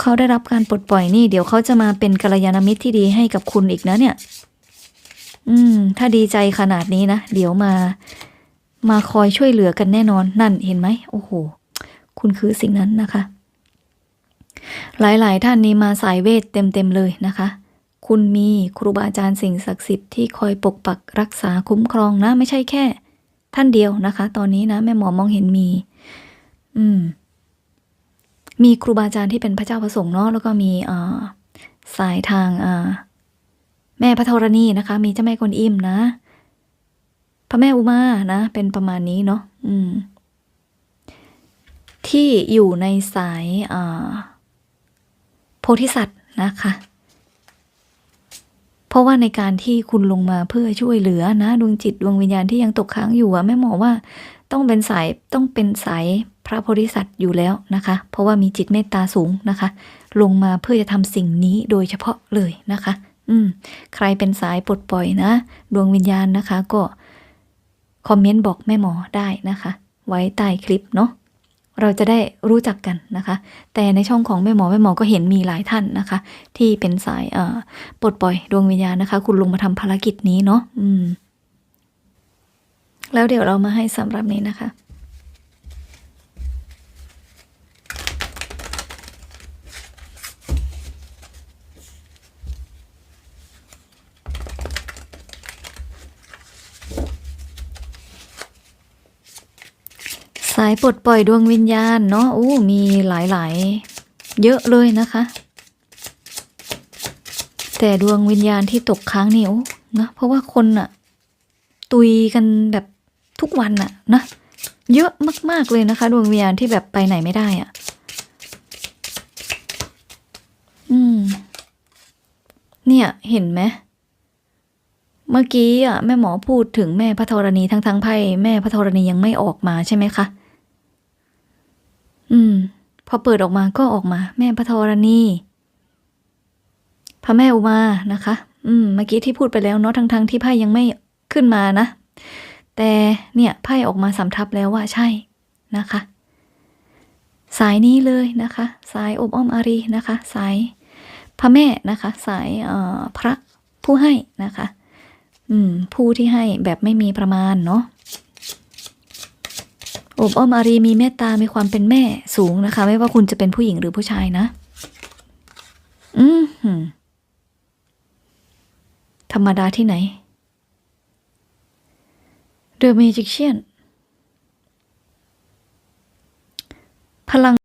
เขาได้รับการปลดปล่อยนี่ เดี๋ยวเขาจะมาเป็นกัลยาณมิตรที่ดีให้กับคุณอีกนะเนี่ย อืม ถ้าดีใจขนาดนี้นะ เดี๋ยวมา มาคอยช่วยเหลือกันแน่นอนนั่นเห็นไหมโอ้โห คุณคือสิ่งนั้นนะคะ หลายๆ ท่านนี้มาสายเวทเต็มๆเลยนะคะ คุณมีครูบาอาจารย์สิ่งศักดิ์สิทธิ์ที่คอยปกปักรักษาคุ้มครองนะ ไม่ใช่แค่ ท่านเดียวนะคะ ตอนนี้นะแม่หมอมองเห็นมี อืม มีครูบาอาจารย์ที่เป็นพระเจ้าประสงค์เนาะแล้วก็มีสายทางแม่พระธรณีนะคะ มีเจ้าแม่กวนอิมนะ พระแม่อุมานะ เป็นประมาณนี้เนาะอืม ที่อยู่ในสายโพธิสัตว์นะคะ เพราะว่าในการที่คุณลงมาเพื่อช่วยเหลือนะ ดวงจิตดวงวิญญาณที่ยังตกค้างอยู่อะแม่หมอว่า ต้องเป็นสายต้องเป็นสายพระโพธิสัตว์อยู่แล้วนะคะ เพราะว่ามีจิตเมตตาสูงนะคะ ลงมาเพื่อจะทำสิ่งนี้โดยเฉพาะเลยนะคะ อืม ใครเป็นสายปลดปล่อยนะ ดวงวิญญาณนะคะ ก็คอมเมนต์บอกแม่หมอได้นะคะ ไว้ใต้คลิปเนาะเราจะได้รู้จักกันนะคะ แต่ในช่องของแม่หมอแม่หมอก็เห็นมีหลายท่านนะคะ ที่เป็นสายเอ่อปลดปล่อยดวงวิญญาณนะคะ คุณลงมาทำภารกิจนี้เนาะอืม แล้วเดี๋ยวเรามาให้สำหรับนี้นะคะ สายปลดปล่อยดวงวิญญาณเนาะอู้มีหลายๆ เยอะเลยนะคะ แต่ดวงวิญญาณที่ตกค้างนี่โอ้นะเพราะว่าคนอะตุยกันแบบ ทุกวันอะนะ เยอะมาก ๆ เลยนะคะ ดวงวิญญาณที่แบบไปไหนไม่ได้อะอืม เนี่ย เห็นไหมเมื่อกี้อะแม่หมอพูดถึงแม่พระธรณีทั้งทั้งไพ่แม่พระธรณียังไม่ออกมาใช่ไหมคะ อืม พอเปิดออกมาก็ออกมา แม่พระธรณี พระแม่อุมานะคะ อืม เมื่อกี้ที่พูดไปแล้วเนาะทั้งทั้งที่ไพ่ยังไม่ขึ้นมานะ แต่เนี่ยไพ่ออกมาสำทับแล้วว่าใช่นะคะ สายนี้เลยนะคะ สายอบอ้อมอารีนะคะ สายพระแม่นะคะ สายเอ่อพระผู้ให้นะคะ อืม ผู้ที่ให้แบบไม่มีประมาณเนาะอบอ้อมอารีมีเมตตา มีความเป็นแม่สูงนะคะ ไม่ว่าคุณจะเป็นผู้หญิงหรือผู้ชายนะ อืมหืมธรรมดาที่ไหน The Magician พลัง